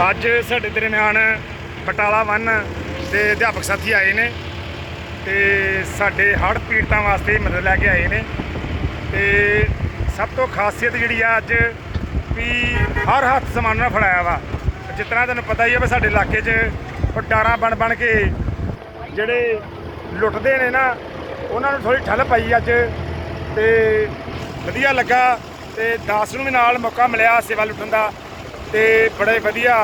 ਅੱਜ ਸਾਡੇ ਦਰਮਿਆਨ ਬਟਾਲਾ ਵਨ ਦੇ ਅਧਿਆਪਕ ਸਾਥੀ ਆਏ ਨੇ ਤੇ ਸਾਡੇ ਹੜ੍ਹ ਪੀੜਤਾਂ ਵਾਸਤੇ ਮਦਦ ਲੈ ਕੇ ਆਏ ਨੇ ਤੇ ਸਭ ਤੋਂ ਖਾਸੀਅਤ ਜਿਹੜੀ ਆ ਅੱਜ ਵੀ ਹਰ ਹੱਥ ਸਮਾਨ ਨਾਲ ਫੜਾਇਆ ਵਾ। ਜਿਸ ਤਰ੍ਹਾਂ ਤੁਹਾਨੂੰ ਪਤਾ ਹੀ ਆ ਵੀ ਸਾਡੇ ਇਲਾਕੇ 'ਚ ਉਹ ਡਾਰਾਂ ਬਣ ਬਣ ਕੇ ਜਿਹੜੇ ਲੁੱਟਦੇ ਨੇ ਨਾ, ਉਹਨਾਂ ਨੂੰ ਥੋੜੀ ਠੱਲ ਪਾਈ ਅੱਜ ਤੇ ਵਧੀਆ ਲੱਗਾ ਤੇ ਦਾਸ ਨੂੰ ਵੀ ਨਾਲ ਮੌਕਾ ਮਿਲਿਆ ਸੇਵਾ ਲੁੱਟਣ ਦਾ। ਤੇ ਬੜੇ ਵਧੀਆ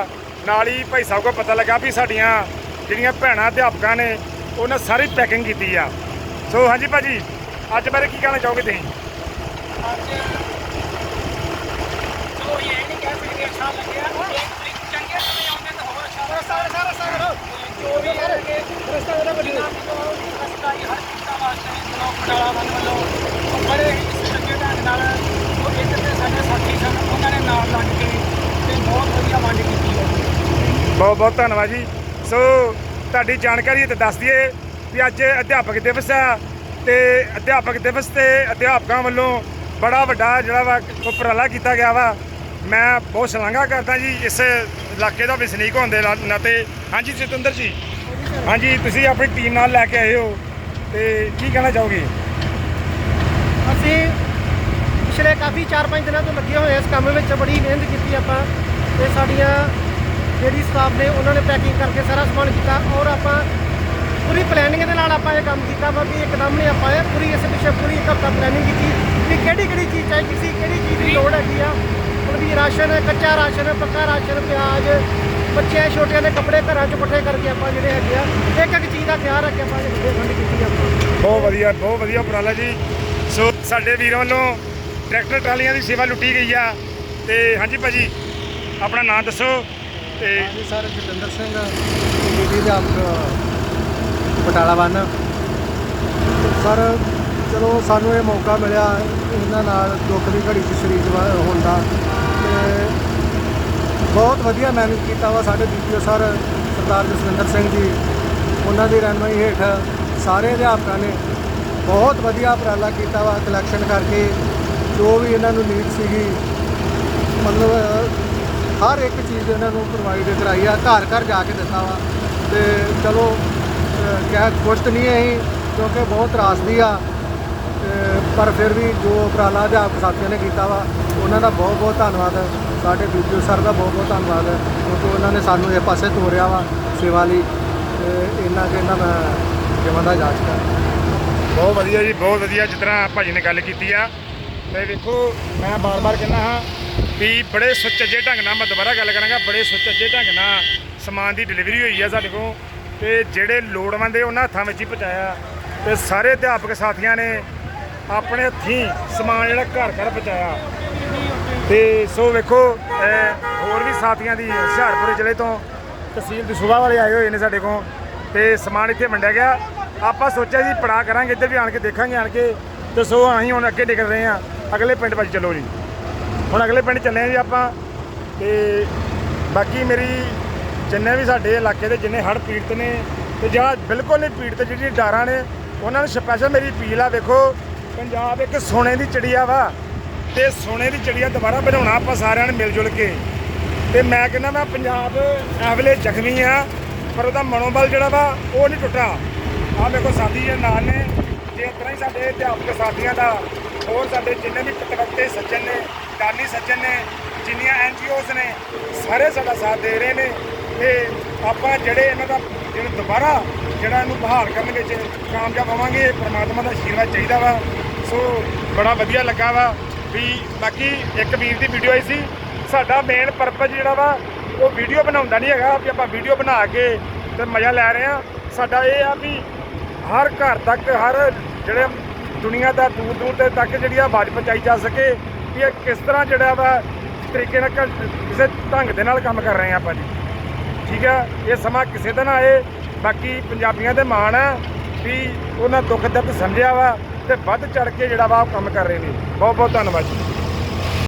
ਨਾਲ ਹੀ ਭਾਈ ਸਾਹਿਬ ਕੋ ਪਤਾ ਲੱਗਾ ਵੀ ਸਾਡੀਆਂ ਜਿਹੜੀਆਂ ਭੈਣਾਂ ਅਧਿਆਪਕਾਂ ਨੇ ਉਹਨਾਂ ਸਾਰੀ ਪੈਕਿੰਗ ਕੀਤੀ ਆ ਸੋ ਹਾਂਜੀ ਭਾਜੀ ਅੱਜ ਬਾਰੇ ਕੀ ਕਹਿਣਾ ਚਾਹੋਗੇ ਤੁਸੀਂ ਚਲੋ ਇਹ ਨਹੀਂ ਕਹਿ ਸਕਦੇ ਅੱਛਾ ਲੱਗਿਆ ਇੱਕ ਤਰੀਕ ਚੰਗੇ ਸਮੇਂ ਆਉਂਦੇ ਤਾਂ ਹੋਰ ਅੱਛਾ ਲੱਗਦਾ ਸਾਰਾ ਸਾਰਾ ਸਾਰਾ ਜੋ ਵੀ ਹੈ ਕਿ ਰਸਤਾ ਵੀ ਤੋਂ ਰਸਤਾ ਹੀ ਹਰ ਚੀਜ਼ਾਂ ਵਾਸਤੇ ਲੋਕ ਬਡਾਲਾ ਵੱਲ ਵੱਲੋਂ ਬੜੇ ਹੀ ਚੰਗੇ ਢੰਗ ਨਾਲ ਉਹ ਇੱਕ ਤੇ ਸਾਡੇ ਸਾਥੀ ਸਨ ਉਹਨਾਂ ਨੇ ਨਾਲ ਲੱਗ ਕੇ ਤੇ ਬਹੁਤ ਵਧੀਆ ਵੰਡ ਕੀਤੀ ਹੈ। ਬਹੁਤ ਬਹੁਤ ਧੰਨਵਾਦ ਜੀ। ਸੋ ਤੁਹਾਡੀ ਜਾਣਕਾਰੀ ਤੇ ਦੱਸ ਦਈਏ ਵੀ ਅੱਜ ਅਧਿਆਪਕ ਦਿਵਸ ਆ ਤੇ ਅਧਿਆਪਕ ਦਿਵਸ ਤੇ ਅਧਿਆਪਕਾਂ ਵੱਲੋਂ ਬੜਾ ਵੱਡਾ ਜਿਹੜਾ ਵਾ ਉਪਰਾਲਾ ਕੀਤਾ ਗਿਆ ਵਾ। ਮੈਂ ਬਹੁਤ ਸ਼ਲਾਘਾ ਕਰਦਾ ਜੀ ਇਸ ਇਲਾਕੇ ਦਾ ਵਸਨੀਕ ਹੋਣ ਦੇ ਨਾ- ਨਾਤੇ। ਹਾਂਜੀ ਜਤਿੰਦਰ ਜੀ। ਹਾਂਜੀ ਤੁਸੀਂ ਆਪਣੀ ਟੀਮ ਨਾਲ ਲੈ ਕੇ ਆਏ ਹੋ ਤੇ ਕੀ ਕਹਿਣਾ ਚਾਹੋਗੇ? ਅਸੀਂ ਪਿਛਲੇ ਕਾਫੀ 4-5 ਦਿਨਾਂ ਤੋਂ ਲੱਗੇ ਹੋਏ ਇਸ ਕੰਮ ਵਿੱਚ ਬੜੀ ਮਿਹਨਤ ਕੀਤੀ ਆਪਾਂ। ਤੇ ਸਾਡੀਆਂ ਜਿਹੜੀ ਸਟਾਫ ਨੇ, ਉਹਨਾਂ ਨੇ ਪੈਕਿੰਗ ਕਰਕੇ ਸਾਰਾ ਸਮਾਨ ਕੀਤਾ ਔਰ ਆਪਾਂ ਪੂਰੀ ਪਲੈਨਿੰਗ ਦੇ ਨਾਲ ਆਪਾਂ ਇਹ ਕੰਮ ਕੀਤਾ ਵਾ ਵੀ ਇੱਕਦਮ ਨੇ ਆਪਾਂ ਇਹ ਪੂਰੀ ਇਸ ਪਿੱਛੇ ਪੂਰੀ ਇੱਕ ਹਫ਼ਤਾ ਪਲੈਨਿੰਗ ਕੀਤੀ ਵੀ ਕਿਹੜੀ ਕਿਹੜੀ ਚੀਜ਼ ਚਾਹੀਦੀ ਸੀ, ਕਿਹੜੀ ਚੀਜ਼ ਦੀ ਲੋੜ ਹੈਗੀ ਆ। ਹੁਣ ਵੀ ਰਾਸ਼ਨ, ਕੱਚਾ ਰਾਸ਼ਨ, ਪੱਕਾ ਰਾਸ਼ਨ, ਪਿਆਜ਼, ਬੱਚਿਆਂ, ਛੋਟਿਆਂ ਦੇ ਕੱਪੜੇ ਘਰਾਂ 'ਚ ਇਕੱਠੇ ਕਰਕੇ ਆਪਾਂ ਜਿਹੜੇ ਹੈਗੇ ਆ, ਇੱਕ ਇੱਕ ਚੀਜ਼ ਦਾ ਖਿਆਲ ਰੱਖ ਕੇ ਆਪਾਂ ਇਹ ਫੰਡ ਕੀਤੀ ਆਪਾਂ ਬਹੁਤ ਵਧੀਆ ਬਹੁਤ ਵਧੀਆ ਉਪਰਾਲਾ ਜੀ। ਸੋ ਸਾਡੇ ਵੀਰਾਂ ਵੱਲੋਂ ਟਰੈਕਟਰ ਟਰਾਲੀਆਂ ਦੀ ਸੇਵਾ ਲੁੱਟੀ ਗਈ ਆ। ਤੇ ਹਾਂਜੀ ਭਾਜੀ ਆਪਣਾ ਨਾਮ ਦੱਸੋ ਤੇ ਹਾਂਜੀ ਸਰ ਜਤਿੰਦਰ ਸਿੰਘ, ਡੀਡੀ ਅਧਿਆਪਕ, ਬਟਾਲਾ ਵਨ। ਸਰ, ਚਲੋ ਸਾਨੂੰ ਇਹ ਮੌਕਾ ਮਿਲਿਆ, ਇਹਨਾਂ ਨਾਲ ਦੁੱਖ ਦੀ ਘੜੀ 'ਚ ਸ਼ਰੀਕ ਵਾ- ਹੋਣ ਦਾ। ਤੇ ਬਹੁਤ ਵਧੀਆ ਮੈਨੇਜ ਕੀਤਾ ਵਾ ਸਾਡੇ ਬੀਪੀਓ ਸਰ, ਸਰਦਾਰ ਜਸਵਿੰਦਰ ਸਿੰਘ ਜੀ। ਉਹਨਾਂ ਦੀ ਰਹਿਨਮਾਈ ਹੇਠ ਸਾਰੇ ਅਧਿਆਪਕਾਂ ਨੇ ਬਹੁਤ ਵਧੀਆ ਉਪਰਾਲਾ ਕੀਤਾ ਵਾ ਕਲੈਕਸ਼ਨ ਕਰਕੇ, ਜੋ ਵੀ ਇਹਨਾਂ ਨੂੰ ਨੀਡ ਸੀਗੀ, ਮਤਲਬ ਹਰ ਇੱਕ ਚੀਜ਼ ਇਹਨਾਂ ਨੂੰ ਪ੍ਰੋਵਾਈਡ ਕਰਾਈ ਆ, ਘਰ ਘਰ ਜਾ ਕੇ ਦਿੱਤਾ ਵਾ। ਤੇ ਚਲੋ ਕਹਿ ਖੁਸ਼ ਨਹੀਂ ਅਸੀਂ, ਕਿਉਂਕਿ ਬਹੁਤ ਤਰਾਸਦੀ ਆ। ਪਰ ਫਿਰ ਵੀ ਜੋ ਉਪਰਾਲਾ ਅਧਿਆਪਕ ਸਾਥੀਆਂ ਨੇ ਕੀਤਾ ਵਾ, ਉਹਨਾਂ ਦਾ ਬਹੁਤ ਬਹੁਤ ਧੰਨਵਾਦ। ਸਾਡੇ ਬੀਪੀਓ ਸਰ ਦਾ ਬਹੁਤ ਬਹੁਤ ਧੰਨਵਾਦ, ਕਿਉਂਕਿ ਉਹਨਾਂ ਨੇ ਸਾਨੂੰ ਇਹ ਪਾਸੇ ਤੋਰਿਆ ਵਾ ਸੇਵਾ ਲਈ। ਤੇ ਇਹਨਾਂ ਕਿ ਇਹਨਾਂ ਦਾ ਜਿਵੇਂ ਦਾ ਜਾਂਚ ਕਰ ਬਹੁਤ ਵਧੀਆ ਜੀ, ਬਹੁਤ ਵਧੀਆ, ਜਿਸ ਤਰ੍ਹਾਂ ਭਾਜੀ ਨੇ ਗੱਲ ਕੀਤੀ ਆ। ਤੇ ਵੇਖੋ, ਮੈਂ ਬਾਰ-ਬਾਰ ਕਹਿੰਦਾ ਹਾਂ ਵੀ ਬੜੇ ਸੁਚੱਜੇ ਢੰਗ ਨਾਲ ਮੈਂ ਦੁਬਾਰਾ ਗੱਲ ਕਰਾਂਗਾ, ਬੜੇ ਸੁਚੱਜੇ ਢੰਗ ਨਾਲ ਸਮਾਨ ਦੀ ਡਿਲੀਵਰੀ ਹੋਈ ਆ ਸਾਡੇ ਕੋਲ। ਤੇ ਜਿਹੜੇ ਲੋੜਵੰਦ ਹੈ ਉਹਨਾਂ ਹੱਥਾਂ ਵਿੱਚ ਹੀ ਪਹੁੰਚਾਇਆ। ਤੇ ਸਾਰੇ ਅਧਿਆਪਕ ਸਾਥੀਆਂ ਨੇ ਆਪਣੇ ਹੱਥੀਂ ਸਮਾਨ ਜਿਹੜਾ ਘਰ ਘਰ ਪਹੁੰਚਾਇਆ। ਤੇ ਸੋ ਵੇਖੋ ਹੋਰ ਵੀ ਸਾਥੀਆਂ ਦੀ ਹੁਸ਼ਿਆਰਪੁਰ ਜ਼ਿਲ੍ਹੇ ਤੋਂ ਤਹਿਸੀਲ ਦਸੂਹਾ ਵਾਲੇ ਆਏ ਹੋਏ ਨੇ ਸਾਡੇ ਕੋਲ। ਤੇ ਸਮਾਨ ਇੱਥੇ ਵੰਡਿਆ ਗਿਆ। ਆਪਾਂ ਸੋਚਿਆ ਜੀ ਪੜਾ ਕਰਾਂਗੇ, ਇੱਧਰ ਵੀ ਆਣ ਕੇ ਦੇਖਾਂਗੇ, ਆਣ ਕੇ। ਤੇ ਸੋ ਅਸੀਂ ਹੁਣ ਅੱਗੇ ਨਿਕਲ ਰਹੇ ਹਾਂ। ਅਗਲੇ ਪਿੰਡ ਵੱਲ ਚੱਲੋ ਜੀ। ਹੁਣ ਅਗਲੇ ਪਿੰਡ ਚੱਲੇ ਹਾਂ ਜੀ ਆਪਾਂ ਤੇ ਬਾਕੀ ਮੇਰੀ ਜਿੰਨੇ ਵੀ ਸਾਡੇ ਇਲਾਕੇ ਦੇ ਜਿੰਨੇ ਹੜ੍ਹ ਪੀੜਤ ਨੇ ਤੇ ਜਾਂ ਬਿਲਕੁਲ ਨਹੀਂ ਪੀੜਤ ਜਿਹੜੀ ਡਾਰਾਂ ਨੇ, ਉਹਨਾਂ ਨੂੰ ਸਪੈਸ਼ਲ ਮੇਰੀ ਅਪੀਲ ਆ, ਵੇਖੋ, ਪੰਜਾਬ ਇੱਕ ਸੋਨੇ ਦੀ ਚਿੜੀਆ ਵਾ ਤੇ ਸੋਨੇ ਦੀ ਚਿੜੀਆ ਦੁਬਾਰਾ ਬਣਾਉਣਾ ਆਪਾਂ ਸਾਰਿਆਂ ਨੇ ਮਿਲ ਜੁਲ ਕੇ। ਤੇ ਮੈਂ ਕਹਿੰਦਾ ਮੈਂ ਪੰਜਾਬ ਇਸ ਜ਼ਖਮੀ ਆ, ਪਰ ਉਹਦਾ ਮਨੋਬਲ ਜਿਹੜਾ ਵਾ, ਉਹ ਨਹੀਂ ਟੁੱਟਾ ਆ ਵੇਖੋ ਸਾਥੀ ਜੀ ਨਾਲ ਨੇ, ਜੇ ਇਸ ਤਰ੍ਹਾਂ ਹੀ ਸਾਡੇ ਅਧਿਆਪਕ ਸਾਥੀਆਂ ਦਾ ਹੋਰ ਸਾਡੇ ਜਿੰਨੇ ਵੀ ਪਤਵਕਤੇ ਸੱਜਣ ਨੇ ਦਾਨੀ ਸੱਜਣ ਨੇ, ਜਿੰਨੀਆਂ ਐਨਜੀਓਜ਼ ਨੇ, ਸਾਰੇ ਸਾਡਾ ਸਾਥ ਦੇ ਰਹੇ ਨੇ ਤੇ ਆਪਾਂ ਜਿਹੜੇ ਇਹਨਾਂ ਦਾ ਜਿਹੜਾ ਦੁਬਾਰਾ ਜਿਹੜਾ ਇਹਨੂੰ ਬਹਾਲ ਕਰਨ ਵਿੱਚ ਕਾਮਯਾਬ ਹੋਵਾਂਗੇ ਪ੍ਰਮਾਤਮਾ ਦਾ ਆਸ਼ੀਰਵਾਦ ਚਾਹੀਦਾ ਵਾ। ਸੋ ਬੜਾ ਵਧੀਆ ਲੱਗਾ ਵਾ ਵੀ ਬਾਕੀ ਇੱਕ ਵੀਰ ਦੀ ਵੀਡੀਓ ਆਈ ਸੀ। ਸਾਡਾ ਮੇਨ ਪਰਪਸ ਜਿਹੜਾ ਵਾ, ਉਹ ਵੀਡੀਓ ਬਣਾਉਂਦਾ ਨਹੀਂ ਹੈਗਾ, ਵੀ ਆਪਾਂ ਵੀਡੀਓ ਬਣਾ ਕੇ ਤੇ ਮਜ਼ਾ ਲੈ ਰਹੇ ਆ ਸਾਡਾ ਇਹ ਆ ਵੀ ਹਰ ਘਰ ਤੱਕ, ਹਰ ਜਿਹੜੇ ਦੁਨੀਆ ਦਾ ਦੂਰ ਦੂਰ ਤੇ ਤੱਕ ਜਿਹੜੀ ਆ ਆਵਾਜ਼ ਪਹੁੰਚਾਈ ਜਾ ਸਕੇ ਵੀ ਇਹ ਕਿਸ ਤਰ੍ਹਾਂ ਜਿਹੜਾ ਵਾ ਤਰੀਕੇ ਨਾਲ ਕ- ਕਿਸੇ ਢੰਗ ਦੇ ਨਾਲ ਕੰਮ ਕਰ ਰਹੇ ਆ ਆਪਾਂ ਜੀ। ਠੀਕ ਆ, ਇਹ ਸਮਾਂ ਕਿਸੇ ਦਾ ਨਾ ਆਏ, ਬਾਕੀ ਪੰਜਾਬੀਆਂ ਦੇ ਮਾਣ ਆ ਵੀ ਉਹਨਾਂ ਦੁੱਖ ਦਰਦ ਸਮਝਿਆ ਵਾ ਤੇ ਵੱਧ ਚੜ ਕੇ ਜਿਹੜਾ ਵਾ ਉਹ ਕੰਮ ਕਰ ਰਹੇ ਨੇ। ਬਹੁਤ ਬਹੁਤ ਧੰਨਵਾਦ ਜੀ।